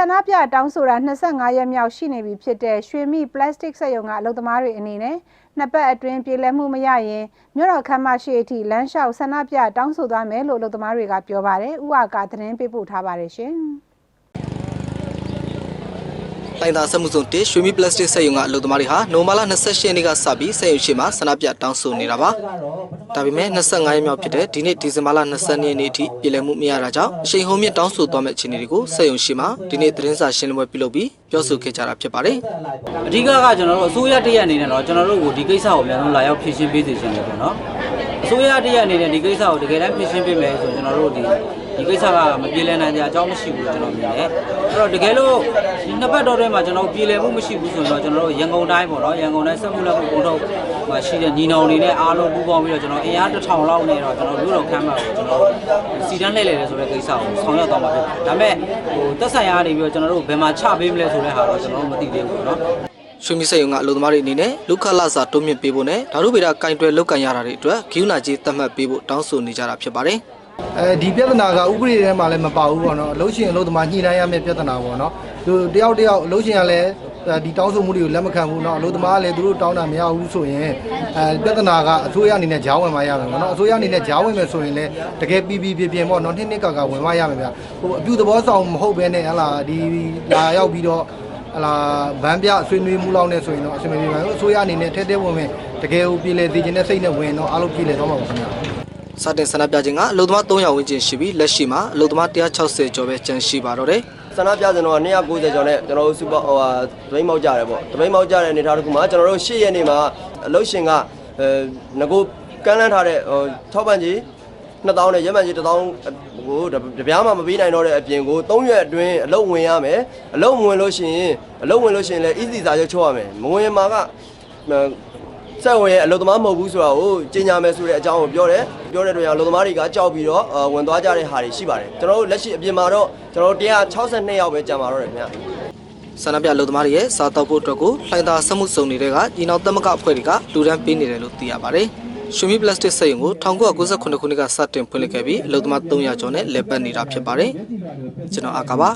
ဆန္ဒပြတောင်းဆိုတာ25ရက်မြောက်ရှိနေပြီဖြစ်တဲ့ရွှေမိပလတ်စတစ်စက်ရုံကအလုပ်သမားတွေအနေနဲ့နှစ်ပတ်အတွင်းပြည်လည်မှုမရရင်မြို့တော်ခမ်းမရှိအထိလမ်းလျှောက်ဆန္ဒပြတောင်းဆိုသွားမယ်လို့အလုပ်သမားတွေကပြောပါတယ်။ဥအာကသတင်းပေးပို့ထားပါတယ်ရှင်။ လိုင်သာစက်မှုစုံတစ်ရွှေမီပလတ်စတစ်စက်ရုံကအလုပ်သမားတွေဟာနိုမာလာ28ရက်နေ့ကစပြီးစက်ရုံရှိမှာဆန္ဒပြတောင်းဆိုနေတာပါ။ဒါပေမဲ့25ရက်မြောက်ဖြစ်တဲ့ဒီနေ့ဒီဇင်ဘာလ20ရက်နေ့အထိပြည်လည်မှုမရတာကြောင့်အရှိန်ဟုန်မြင့်တောင်းဆိုသွားမယ့်အခြေအနေတွေကိုစက်ရုံရှိမှာဒီနေ့သတင်းစာရှင်းလင်းပွဲပြုလုပ်ပြီးပြောဆိုခဲ့ကြတာဖြစ်ပါတယ်အဓိကကကျွန်တော်တို့အစိုးရတရက်အနေနဲ့တော့ကျွန်တော်တို့ကိုဒီကိစ္စကိုအများဆုံးလာရောက်ဖြည့်ရှင်းပေးစေချင်တယ်ပေါ့နော်အစိုးရတရက်အနေနဲ့ဒီကိစ္စကိုတကယ်တမ်းဖြည့်ရှင်းပေးမယ်ဆိုကျွန်တော်တို့ဒီ ဒီကိစ္စကမပြေလည်နိုင်တဲ့အကြောင်းမရှိဘူးလို့ကျွန်တော်မြင်တယ်အဲ့တော့တကယ်လို့ဒီနှစ်ပတ်တော်ထဲမှာကျွန်တော်ပြေလည်မှုမရှိဘူးဆိုရင်တော့ကျွန်တော်တို့ရန်ကုန်တိုင်းပေါ့နော်ရန်ကုန်တိုင်းစက်မှုလက်မှုပုံထုတ်မှာရှိတဲ့ညီနောင်တွေနဲ့အားလုံးပူးပေါင်းပြီးတော့ကျွန်တော်အင်အားတစ်ထောင်လောက်နဲ့တော့ကျွန်တော်မြို့တော်ခမ်းမှာကိုကျွန်တော်စီတန်းလှည့်လည်တယ်ဆိုတဲ့ကိစ္စကိုဆောင်ရွက်သွားမှာဖြစ်တယ်ဒါပေမဲ့ဟိုတက်ဆိုင်ရာကနေပြီးတော့ကျွန်တော်တို့ဘယ်မှာချပေးမလဲဆိုတဲ့ဟာတော့ကျွန်တော်တို့မသိသေးဘူးပေါ့နော်။ရွှေမီစက်ရုံကအလုပ်သမားတွေအနေနဲ့လူခလာစာတိုးမြင့်ပေးဖို့နဲ့ဓာတုဗေဒကင်တွယ်လောက်ကန်ရတာတွေအတွက်ဂိူးနာကြီးသတ်မှတ်ပေးဖို့တောင်းဆိုနေကြတာဖြစ်ပါတယ်။ အဲဒီပြဿနာကဥပဒေထဲမှာလည်းမပါဘူးပေါ့နော်အလုပ်ရှင်အလုပ်သမားညှိနှိုင်းရမယ့်ပြဿနာပေါ့နော်သူတယောက်တယောက်အလုပ်ရှင်ကလည်းဒီတောင်းဆိုမှုတွေကိုလက်မခံဘူးเนาะအလုပ်သမားကလည်းသူတို့တောင်းတာမရဘူးဆိုရင်အဲပြဿนาကအစိုးရအနေနဲ့ဂျားဝင်မရမယ်ပေါ့နော်အစိုးရအနေနဲ့ဂျားဝင်မယ်ဆိုရင်လည်းတကယ်ပြီးပြီးပြပြပေါ့နော်နှစ်နှစ်ကာကာဝင်မရမယ်ဗျဟိုအပြုသဘောဆောင်မဟုတ်ဘဲနဲ့ဟလာဒီလာရောက်ပြီးတော့ဟလာဗန်းပြဆွေးနွေးမှုလောက်နဲ့ဆိုရင်တော့အဆင်မပြေပါဘူးအစိုးရအနေနဲ့ထဲထဲဝင်ဝင်တကယ်ကိုပြည်လေသိခြင်းနဲ့စိတ်နဲ့ဝင်တော့အားလုံးပြည်လေတော့မှာပါခင်ဗျာ စတင်ဆန္ဒပြခြင်းကအလုံသမား300ဝန်းကျင်ရှိပြီးလက်ရှိမှာအလုံသမား160ကျော်ပဲကျန်ရှိပါတော့တယ်ဆန္ဒပြစင်တော့290ကျော်နဲ့ကျွန်တော်တို့စူပါဟိုဟာတပိန်းမောက်ကြတယ်ပေါ့တပိန်းမောက်ကြတဲ့အနေထားတစ်ခုမှာကျွန်တော်တို့10ရက်နေ့မှာအလုတ်ရှင်ကအဲငကိုကမ်းလန်းထားတဲ့ဟိုထောက်ပံ့ကြီး2000နဲ့ရက်မှန်ကြီး1000ကိုတပြားမှမပေးနိုင်တော့တဲ့အပြင်ကို3ရက်အတွင်းအလုတ်ဝင်ရမယ်အလုတ်ဝင်လို့ရှိရင်အလုတ်ဝင်လို့ရှိရင်လည်း easy စာချုပ်ချုပ်ရမယ်မဝင်မှာက ဆက်ဝင်ရဲ့အလုတ်သမားမဟုတ်ဘူးဆိုတာကိုကြေညာမယ်ဆိုတဲ့အကြောင်းကိုပြောတယ်ပြောတဲ့အတွက်ကြောင့်အလုတ်သမားတွေကကြောက်ပြီးတော့ဝင်သွားကြတဲ့ဟာတွေရှိပါတယ်ကျွန်တော်တို့လက်ရှိအပြင်မှာတော့ကျွန်တော်တို့162ယောက်ပဲကြံပါတော့တယ်ခင်ဗျဆန္ဒပြအလုံသမားတွေရဲ့စားတောက်ဖို့အတွက်ကိုလှိုင်သာစက်မှုစုံတွေကညီနောင်သမဂ္ဂအဖွဲ့တွေကလူဒန်းပေးနေတယ်လို့သိရပါတယ်။ရွှေမီပလတ်စတစ်စက်ရုံကို1998ခုနှစ်ကစတင်ဖွင့်လှစ်ခဲ့ပြီးအလုံသမား300ကျော်နဲ့လည်ပတ်နေတာဖြစ်ပါတယ်။ကျွန်တော်အာကာပါ